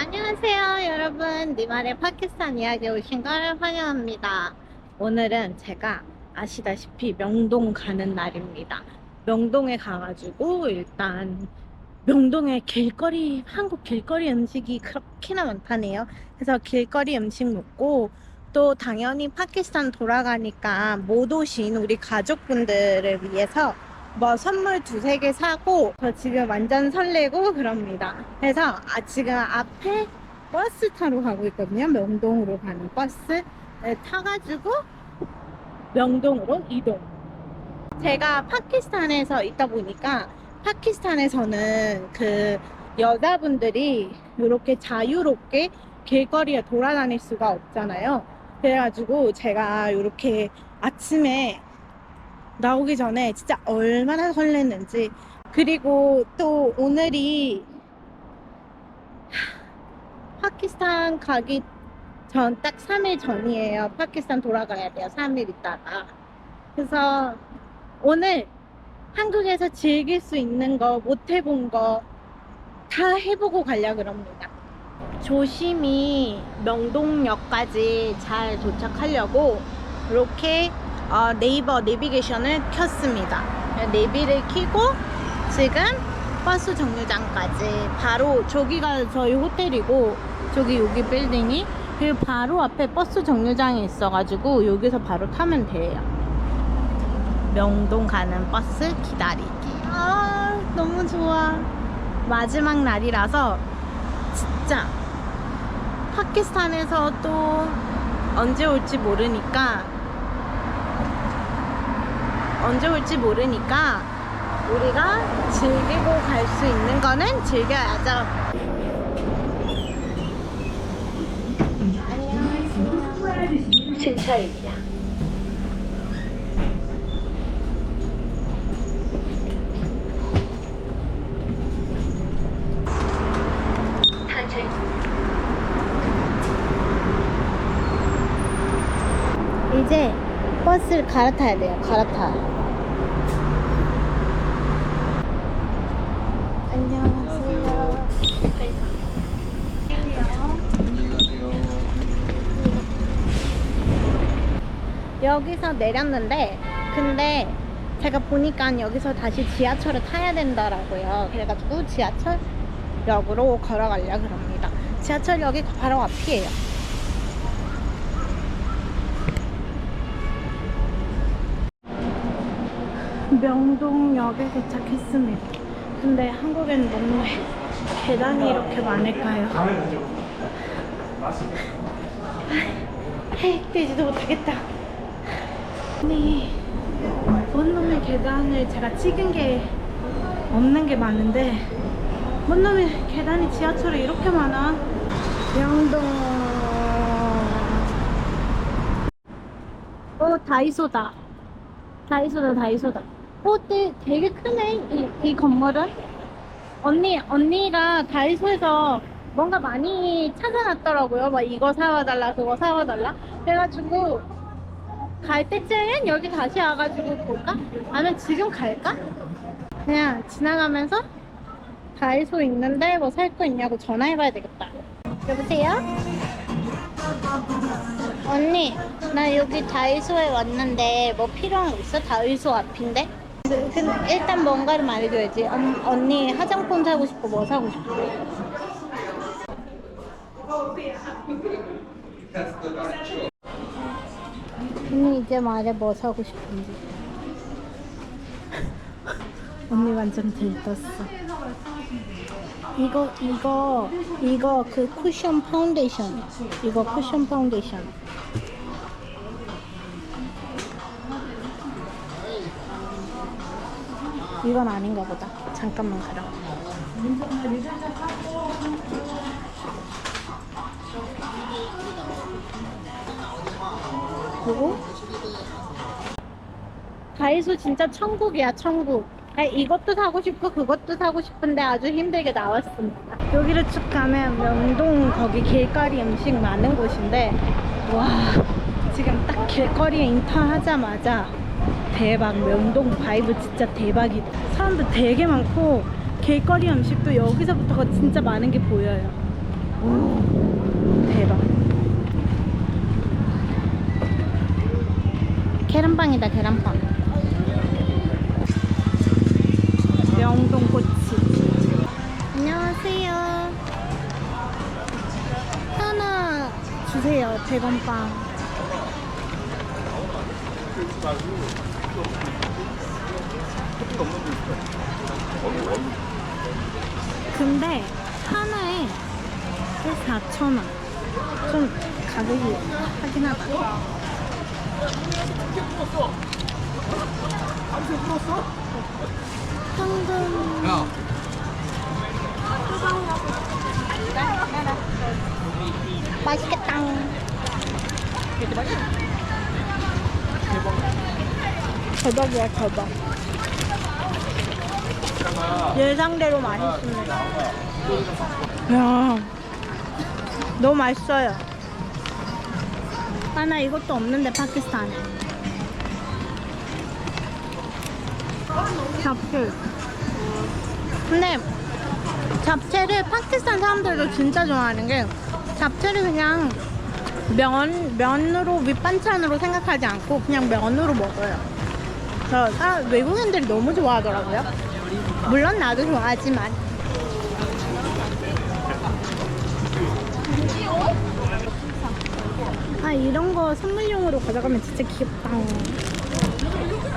안녕하세요 여러분. 니말의 파키스탄 이야기 오신 걸 환영합니다. 오늘은 제가 아시다시피 명동 가는 날입니다. 명동에 가가지고 일단 명동에 길거리 한국 길거리 음식이 그렇게나 많다네요. 그래서 길거리 음식 먹고 또 당연히 파키스탄 돌아가니까 못 오신 우리 가족분들을 위해서 뭐 선물 두세 개 사고 저 지금 완전 설레고 그럽니다. 그래서 아, 지금 앞에 버스 타러 가고 있거든요. 명동으로 가는 버스 네, 타가지고 명동으로 이동. 제가 파키스탄에서 있다 보니까 파키스탄에서는 그 여자분들이 이렇게 자유롭게 길거리에 돌아다닐 수가 없잖아요. 그래가지고 제가 이렇게 아침에 나오기 전에 진짜 얼마나 설렜는지. 그리고 또 오늘이 하, 파키스탄 가기 전 딱 3일 전이에요. 파키스탄 돌아가야 돼요. 3일 있다가. 그래서 오늘 한국에서 즐길 수 있는 거 못 해본 거 다 해보고 가려고 합니다. 조심히 명동역까지 잘 도착하려고 이렇게 어, 네이버 내비게이션을 켰습니다. 내비를 켜고 지금 버스 정류장까지 바로 저기가 저희 호텔이고 저기 여기 빌딩이 그리고 바로 앞에 버스 정류장이 있어가지고 여기서 바로 타면 돼요. 명동 가는 버스 기다리기. 아 너무 좋아. 마지막 날이라서 진짜 파키스탄에서 또 언제 올지 모르니까 언제 올지 모르니까 우리가 즐기고 갈 수 있는 거는 즐겨야죠. 안녕하세요. 신차입니다. 이제 버스를 갈아타야 돼요. 갈아타. 여기서 내렸는데, 근데 제가 보니까 여기서 다시 지하철을 타야 된다라고요. 그래가지고 지하철역으로 걸어가려고 합니다. 지하철역이 바로 앞이에요. 명동역에 도착했습니다. 근데 한국엔 너무 계단이 이렇게 많을까요? 헤익되지도 못하겠다. 아니, 뭔 놈의 계단을 제가 찍은 게 없는 게 많은데, 뭔 놈의 계단이 지하철에 이렇게 많아? 명동. 어, 다이소다. 다이소다, 다이소다. 어, 되, 되게 크네, 이, 이 건물은. 언니, 언니가 다이소에서 뭔가 많이 찾아놨더라고요. 막 이거 사와달라, 그거 사와달라. 그래가지고, 갈 때쯤엔 여기 다시 와가지고 볼까? 아니면 지금 갈까? 그냥 지나가면서 다이소 있는데 뭐 살 거 있냐고 전화해봐야 되겠다. 여보세요? 언니, 나 여기 다이소에 왔는데 뭐 필요한 거 있어? 다이소 앞인데? 그, 그, 일단 뭔가를 말해줘야지. 언, 언니 화장품 사고 싶고 뭐 사고 싶고. 언니 이제 말해 뭐 사고 싶은지. 언니 완전 들떴어. 이거 이거 이거 그 쿠션 파운데이션. 이거 쿠션 파운데이션. 이건 아닌가 보다. 잠깐만 가라. 그리고 다이소 진짜 천국이야 천국. 아, 이것도 사고 싶고 그것도 사고 싶은데 아주 힘들게 나왔습니다. 여기를 쭉 가면 명동 거기 길거리 음식 많은 곳인데 와 지금 딱 길거리에 인터하자마자 대박 명동 바이브 진짜 대박이다. 사람들 되게 많고 길거리 음식도 여기서부터가 진짜 많은 게 보여요. 오, 대박. 계란빵이다, 계란빵. 명동 꼬치. 안녕하세요. 하나 주세요, 100원빵. 근데 하나에 4,000원. 좀 가격이 하긴 하다. 황금. 야, 맛있겠다. 대박이야, 대박. 예상대로 맛있습니다. 야, 너무 맛있어요. 하나 이것도 없는데 파키스탄에. 잡채. 근데 잡채를 파키스탄 사람들도 진짜 좋아하는 게 잡채를 그냥 면, 면으로 밑반찬으로 생각하지 않고 그냥 면으로 먹어요. 저 사- 외국인들이 너무 좋아하더라고요. 물론 나도 좋아하지만. 아 이런 거 선물용으로 가져가면 진짜 귀엽다.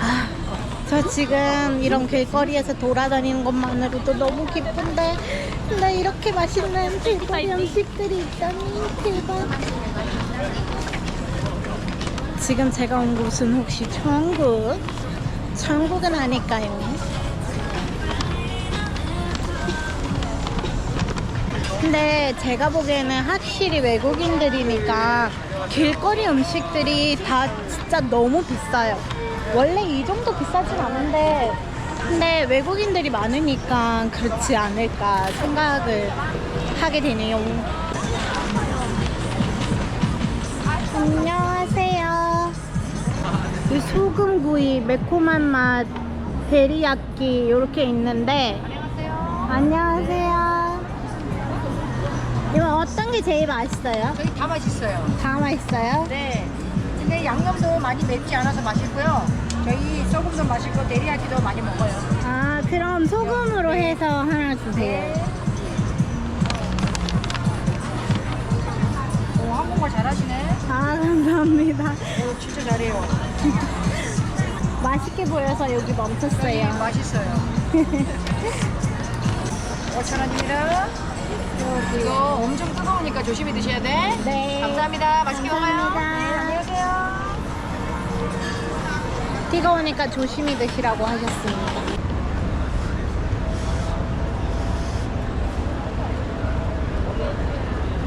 아, 저 지금 이런 길거리에서 돌아다니는 것만으로도 너무 기쁜데 근데 이렇게 맛있는 길거리 음식들이 있다니 대박. 지금 제가 온 곳은 혹시 천국? 천국은 아닐까요? 근데 제가 보기에는 확실히 외국인들이니까 길거리 음식들이 다 진짜 너무 비싸요. 원래 이 정도 비싸진 않은데 근데 외국인들이 많으니까 그렇지 않을까 생각을 하게 되네요. 소금구이 매콤한 맛 데리야끼 이렇게 있는데 안녕하세요. 이거 어떤 게 제일 맛있어요? 저희 다 맛있어요. 다 맛있어요? 네. 근데 양념도 많이 맵지 않아서 맛있고요. 저희 소금도 맛있고 데리야끼도 많이 먹어요. 아 그럼 소금으로 해서 하나 주세요. 오, 감사합니다. 오, 진짜 잘해요. 맛있게 보여서 여기 네, 멈췄어요. 맛있어요. 5,000원입니다. 이거 엄청 뜨거우니까 조심히 드셔야 돼. 네. 감사합니다. 맛있게 감사합니다. 먹어요. 네, 안녕하세요. 뜨거우니까 조심히 드시라고 하셨습니다.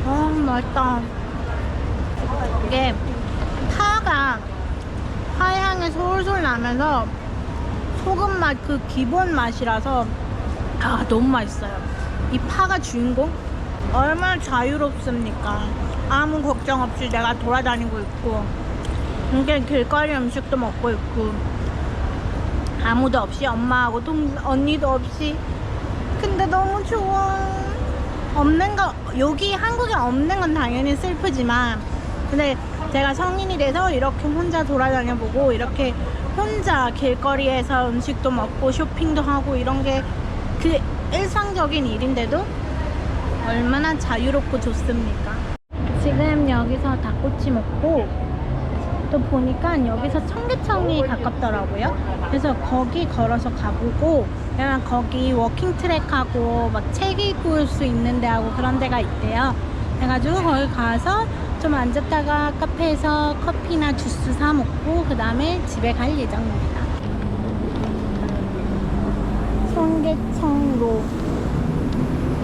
아 맛있다. 이게 파가 파향이 솔솔 나면서 소금 맛 그 기본 맛이라서 아 너무 맛있어요. 이 파가 주인공? 얼마나 자유롭습니까? 아무 걱정 없이 내가 돌아다니고 있고 이게 길거리 음식도 먹고 있고 아무도 없이 엄마하고 동 언니도 없이 근데 너무 좋아 없는 거 여기 한국에 없는 건 당연히 슬프지만 근데 제가 성인이 돼서 이렇게 혼자 돌아다녀 보고 이렇게 혼자 길거리에서 음식도 먹고 쇼핑도 하고 이런 게 그 일상적인 일인데도 얼마나 자유롭고 좋습니까 지금 여기서 닭꼬치 먹고 또 보니까 여기서 청계천이 가깝더라고요. 그래서 거기 걸어서 가보고 왜냐면 거기 워킹 트랙하고 막 책 읽을 수 있는 데하고 그런 데가 있대요. 그래가지고 거기 가서 좀 앉았다가 카페에서 커피나 주스 사 먹고 그 다음에 집에 갈 예정입니다. 청계천로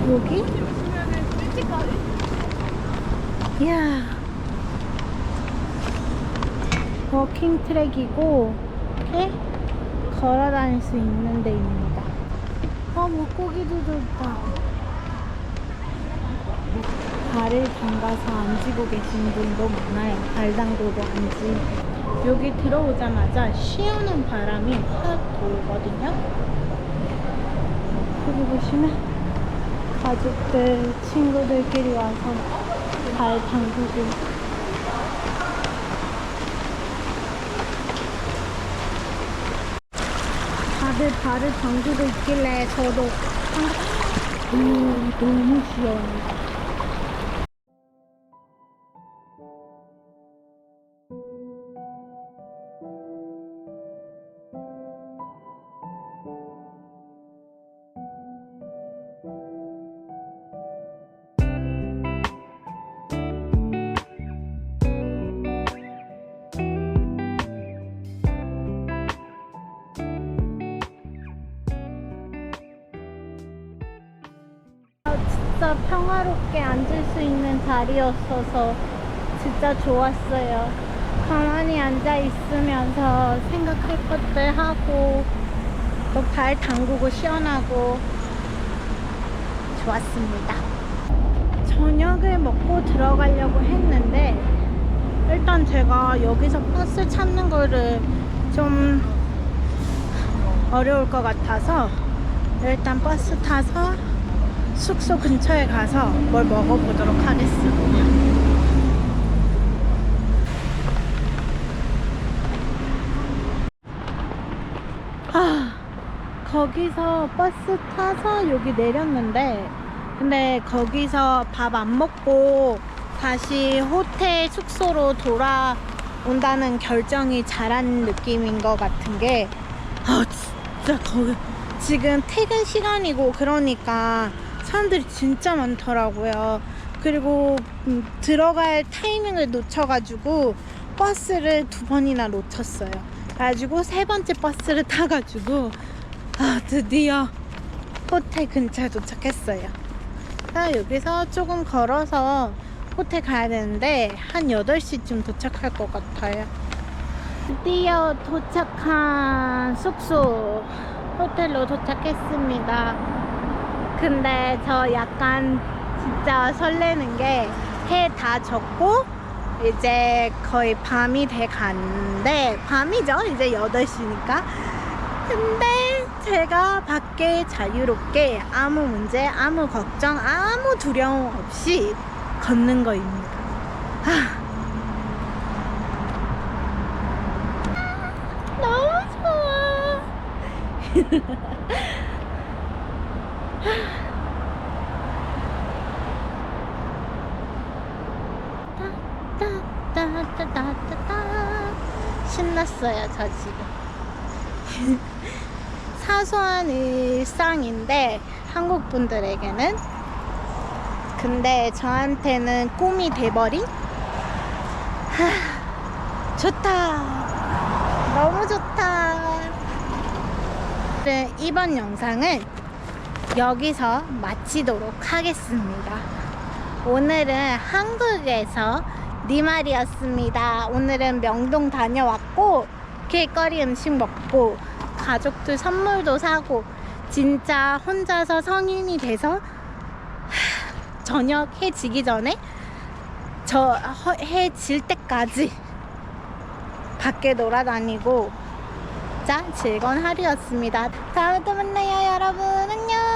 여기? 이야. 워킹 트랙이고 이렇게 걸어 다닐 수 있는 데입니다. 아 물고기도 좋다. 발을 담가서 앉고 계신 분도 많아요. 발 담그고 앉은. 여기 들어오자마자 시원한 바람이 확 돌거든요. 여기 보시면 가족들, 친구들끼리 와서 발 담그고. 다들 발을 담그고 있길래 저도 한- 오, 너무 시원해. 진짜 평화롭게 앉을 수 있는 자리였어서 진짜 좋았어요. 가만히 앉아 있으면서 생각할 것들 하고 또 발 담그고 시원하고 좋았습니다. 저녁을 먹고 들어가려고 했는데 일단 제가 여기서 버스 찾는 거를 좀 어려울 것 같아서 일단 버스 타서 숙소 근처에 가서 뭘 먹어보도록 하겠습니다. 아, 거기서 버스 타서 여기 내렸는데, 근데 거기서 밥 안 먹고 다시 호텔 숙소로 돌아온다는 결정이 잘한 느낌인 것 같은 게, 아, 진짜 거기, 지금 퇴근 시간이고 그러니까 사람들이 진짜 많더라고요. 그리고 음, 들어갈 타이밍을 놓쳐가지고 버스를 두 번이나 놓쳤어요. 그래가지고 세 번째 버스를 타가지고 아 드디어 호텔 근처에 도착했어요. 자, 여기서 조금 걸어서 호텔 가야 되는데 한 8시쯤 도착할 것 같아요. 드디어 도착한 숙소 호텔로 도착했습니다. 근데 저 약간 진짜 설레는 게 해 다 졌고 이제 거의 밤이 돼 가는데 밤이죠? 이제 8시니까. 근데 제가 밖에 자유롭게 아무 문제 아무 걱정 아무 두려움 없이 걷는 거입니다. 아. 너무 좋아 신났어요 저 지금 사소한 일상인데 한국 분들에게는 근데 저한테는 꿈이 돼버린? 하, 좋다. 너무 좋다. 네, 이번 영상은 여기서 마치도록 하겠습니다. 오늘은 한국에서 니말이었습니다. 오늘은 명동 다녀왔고 길거리 음식 먹고 가족들 선물도 사고 진짜 혼자서 성인이 돼서 하, 저녁 해 지기 전에 저 해 질 때까지 밖에 놀아다니고 진짜 즐거운 하루였습니다. 다음에 또 만나요, 여러분. 안녕.